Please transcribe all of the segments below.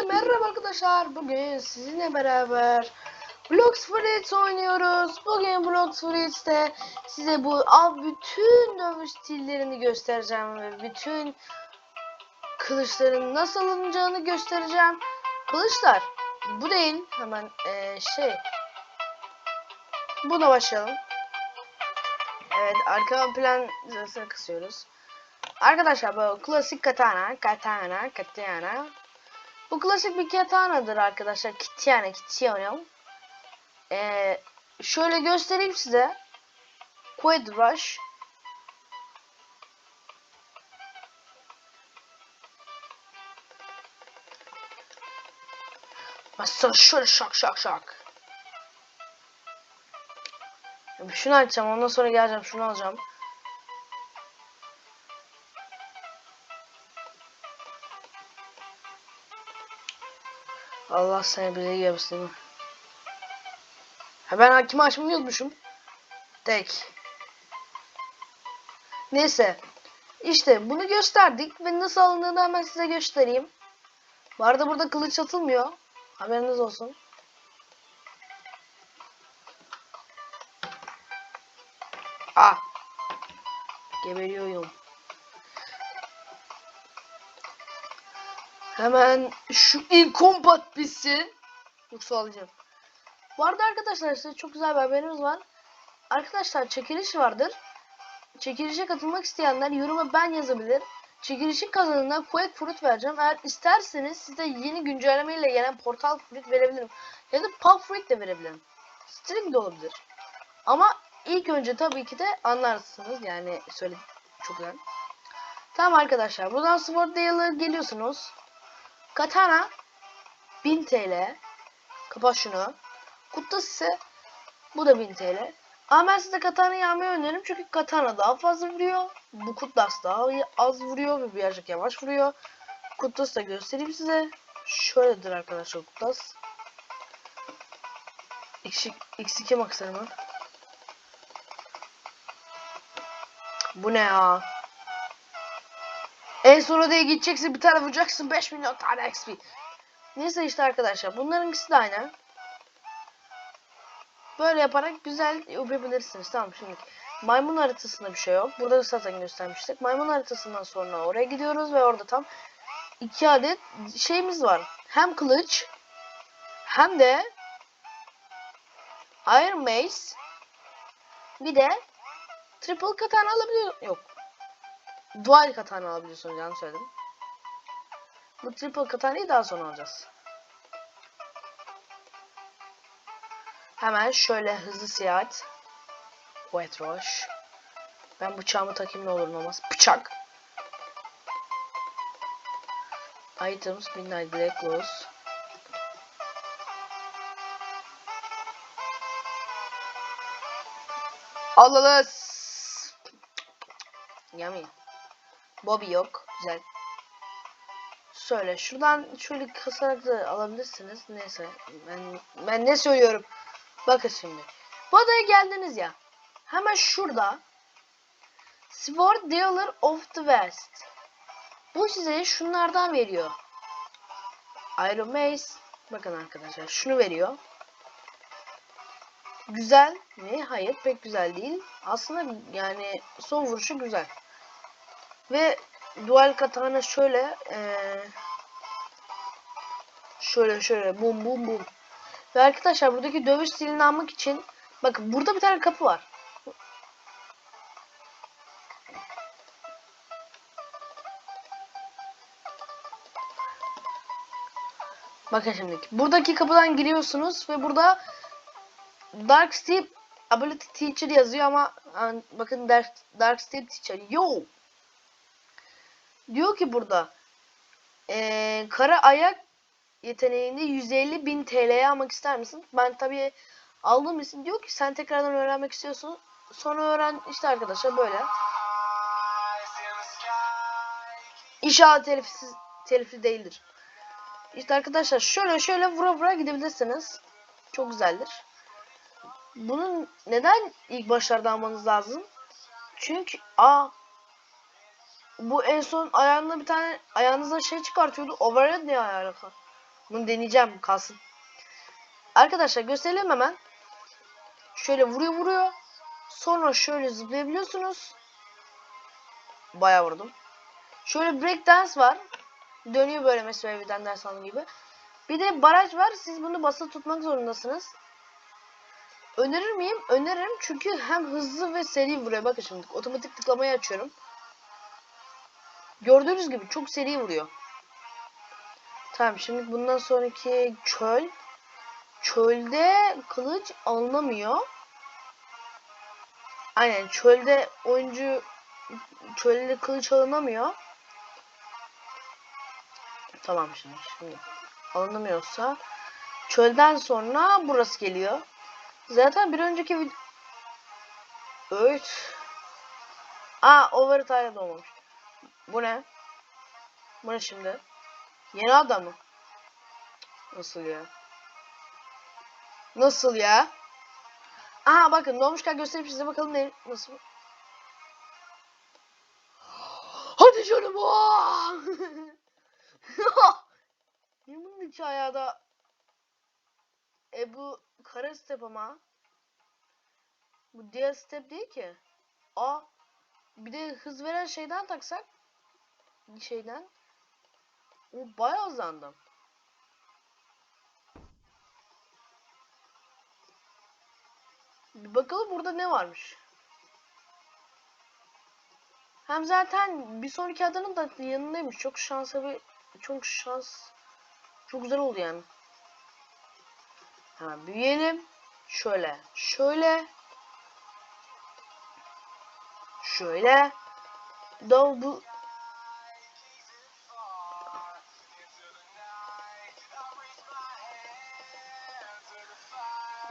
Hepinize merhaba arkadaşlar. Bugün sizinle beraber Blox Fruits oynuyoruz. Bugün Blox Fruits'te size bu bütün dövüş stillerini göstereceğim ve bütün kılıçların nasıl alınacağını göstereceğim. Kılıçlar bu değil. Hemen eee, şey buna başlayalım. Evet arka plan kısıyoruz. Arkadaşlar bu klasik katana, katana, katana. Bu klasik bir katanadır arkadaşlar. Kitana, kitana. Ee, şöyle göstereyim size. Quid Rush. Mesela şöyle şak şak şak. Şunu açacağım ondan sonra geleceğim şunu alacağım. Allah seni bize yapsın. Ha ben hakimi açmayı. Tek. Neyse. İşte bunu gösterdik ve nasıl alındığını hemen size göstereyim. Bu arada burada kılıç atılmıyor. Haberiniz olsun. Ah. Geberiyorum. Hemen şu ilk kompat bitsin. Yoksa alacağım. Bu arada arkadaşlar size çok güzel bir haberimiz var. Arkadaşlar çekiliş vardır. Çekilişe katılmak isteyenler yoruma ben yazabilir. Çekilişin kazanına Quake Fruit vereceğim. Eğer isterseniz size yeni güncellemeyle gelen Portal Fruit verebilirim. Ya da Pop Fruit de verebilirim. String de olabilir. Ama ilk önce tabii ki de anlarsınız. Yani söyle çok güzel. Tamam arkadaşlar. Buradan Sword Dale'a geliyorsunuz. Katana 1000 TL. Kapat şunu. Kutlas ise bu da 1000 TL. Ama ben size Katana'yı almayı öneririm çünkü Katana daha fazla vuruyor. Bu Kutlas daha az vuruyor ve birazcık yavaş vuruyor. Kutlas'ı da göstereyim size. Şöyledir arkadaşlar Kutlas. X2, X2 maksimum. Bu ne ya? En son odaya gideceksin bir tane vuracaksın 5 milyon tane XP. Neyse işte arkadaşlar bunların ikisi de aynı. Böyle yaparak güzel yapabilirsiniz. Tamam şimdi maymun haritasında bir şey yok. Burada da zaten göstermiştik. Maymun haritasından sonra oraya gidiyoruz ve orada tam iki adet şeyimiz var. Hem kılıç hem de Iron Mace bir de Triple katana alabiliyor. Yok. Dual katana alabiliyorsunuz yanlış söyledim. Bu triple katanayı daha sonra alacağız. Hemen şöyle hızlı seyahat. White Rush. Ben bıçağımı takayım ne olur ne olmaz. Bıçak. Items Midnight Black Rose. Alalız. Yummy. Bobby yok. Güzel. Şöyle şuradan şöyle kasarak da alabilirsiniz. Neyse. Ben, ben ne söylüyorum? Bakın şimdi. Bu adaya geldiniz ya. Hemen şurada Sword Dealer of the West. Bu size şunlardan veriyor. Iron Mace. Bakın arkadaşlar şunu veriyor. Güzel mi? Hayır pek güzel değil. Aslında yani son vuruşu güzel. Ve dual katana şöyle ee, şöyle şöyle bum bum bum. Ve arkadaşlar buradaki dövüş stilini almak için bakın burada bir tane kapı var. Bakın şimdi. Buradaki kapıdan giriyorsunuz ve burada Dark Steel Ability Teacher yazıyor ama bakın Dark, Dark Steel Teacher. Yo! Diyor ki burada ee, kara ayak yeteneğini 150 bin TL'ye almak ister misin? Ben tabii aldığım için diyor ki sen tekrardan öğrenmek istiyorsun. Sonra öğren işte arkadaşlar böyle. İnşallah telifsiz, telifli değildir. İşte arkadaşlar şöyle şöyle vura vura gidebilirsiniz. Çok güzeldir. Bunun neden ilk başlarda almanız lazım? Çünkü a bu en son ayağında bir tane ayağınıza şey çıkartıyordu. Overhead ne alaka? Bunu deneyeceğim kalsın. Arkadaşlar gösterelim hemen. Şöyle vuruyor vuruyor. Sonra şöyle zıplayabiliyorsunuz. Bayağı vurdum. Şöyle break dance var. Dönüyor böyle mesela evden ders alın gibi. Bir de baraj var. Siz bunu basılı tutmak zorundasınız. Önerir miyim? Öneririm çünkü hem hızlı ve seri vuruyor. Bakın şimdi otomatik tıklamayı açıyorum. Gördüğünüz gibi çok seri vuruyor. Tamam şimdi bundan sonraki çöl. Çölde kılıç alınamıyor. Aynen çölde oyuncu çölde kılıç alınamıyor. Tamam şimdi şimdi alınamıyorsa çölden sonra burası geliyor. Zaten bir önceki video Evet. Aa overtime olmamış. Bu ne? Bu ne şimdi? Yeni adam mı? Nasıl ya? Nasıl ya? Aha bakın doğmuşken gösterip size bakalım ne nasıl. Hadi canım. Bunun içi ayağda? E bu kara step ama. Bu diğer step değil ki. Aa. Bir de hız veren şeyden taksak. Şeyden. O bayağı hızlandım. Bir bakalım burada ne varmış. Hem zaten bir sonraki adanın da yanındaymış. Çok şansa bir çok şans çok güzel oldu yani. Hemen büyüyelim. Şöyle, şöyle. Şöyle. Da bu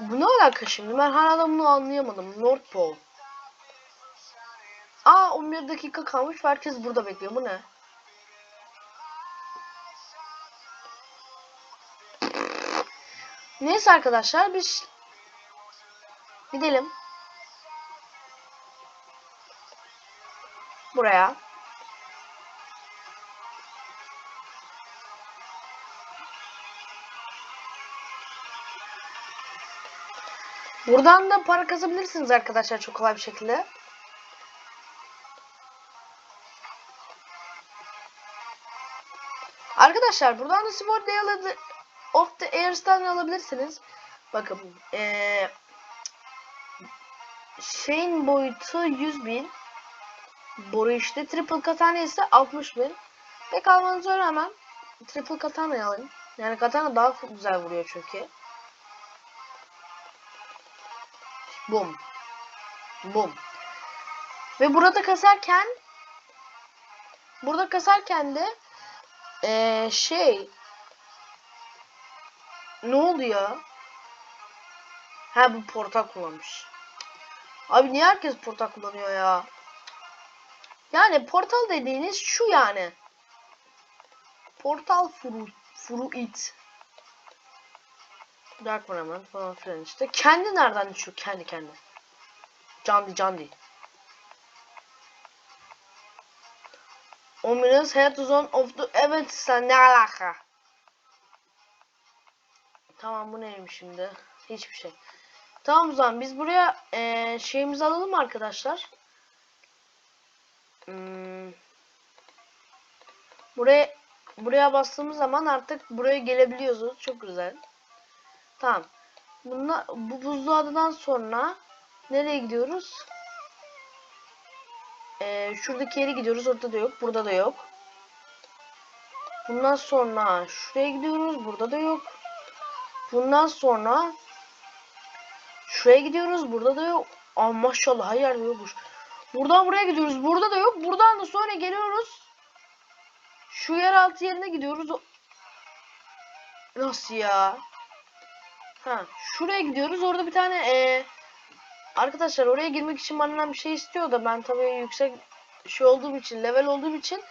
Bu ne alaka şimdi? Ben hala bunu anlayamadım. North Pole. Aa 11 dakika kalmış. Herkes burada bekliyor. Bu ne? Neyse arkadaşlar biz gidelim. Buraya. Buradan da para kazabilirsiniz arkadaşlar çok kolay bir şekilde. Arkadaşlar buradan da Sport Day of the Airs'tan alabilirsiniz. Bakın ee, şeyin boyutu 100 bin. Boru işte triple katana ise 60 bin. Pek almanız zor hemen. Triple katana alın. Yani katana daha güzel vuruyor çünkü. Bum. Bum. Ve burada kasarken burada kasarken de ee, şey ne oldu ya? Ha bu portal kullanmış. Abi niye herkes portal kullanıyor ya? Yani portal dediğiniz şu yani. Portal furu, fruit. Dark hemen falan filan işte. Kendi nereden düşüyor? Kendi kendi. Candy Candy. Ominous head zone of the... Evet sen ne alaka? Tamam bu neymiş şimdi? Hiçbir şey. Tamam o zaman biz buraya ee, şeyimizi alalım arkadaşlar. Hmm. Buraya buraya bastığımız zaman artık buraya gelebiliyoruz. Çok güzel. Tamam. Bunlar, bu buzlu adadan sonra nereye gidiyoruz? Ee, şuradaki yere gidiyoruz. Orada da yok. Burada da yok. Bundan sonra şuraya gidiyoruz. Burada da yok. Bundan sonra şuraya gidiyoruz. Burada da yok. Aa maşallah her yerde yokmuş. Buradan buraya gidiyoruz. Burada da yok. Buradan da sonra geliyoruz. Şu yeraltı yerine gidiyoruz. Nasıl ya? Ha, şuraya gidiyoruz. Orada bir tane ee, arkadaşlar oraya girmek için benden bir şey istiyor da ben tabii yüksek şey olduğum için, level olduğum için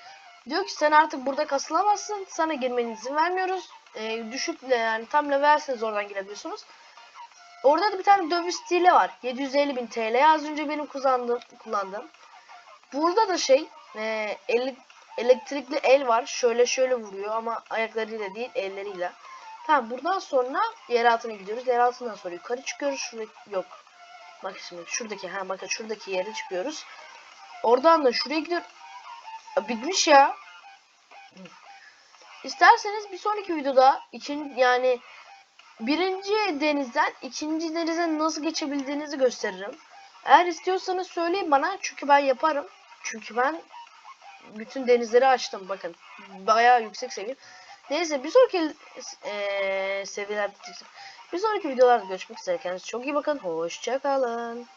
diyor ki sen artık burada kasılamazsın. Sana girmene izin vermiyoruz. E, düşük yani tam levelseniz oradan girebiliyorsunuz. Orada da bir tane dövüş stili var. 750 bin TL. Az önce benim kullandığım. kullandığım. Burada da şey e, ele, elektrikli el var. Şöyle şöyle vuruyor ama ayaklarıyla değil elleriyle. Tamam buradan sonra yer altına gidiyoruz. Yer altından sonra yukarı çıkıyoruz. Şurada yok. Bak şimdi şuradaki ha bakın şuradaki yere çıkıyoruz. Oradan da şuraya gidiyor. Bitmiş ya. İsterseniz bir sonraki videoda için yani birinci denizden ikinci denize nasıl geçebildiğinizi gösteririm. Eğer istiyorsanız söyleyin bana çünkü ben yaparım. Çünkü ben bütün denizleri açtım bakın. Bayağı yüksek seviye. Neyse bir sonraki eee seviyelerde bir sonraki videolarda görüşmek üzere. Kendinize çok iyi bakın. Hoşçakalın.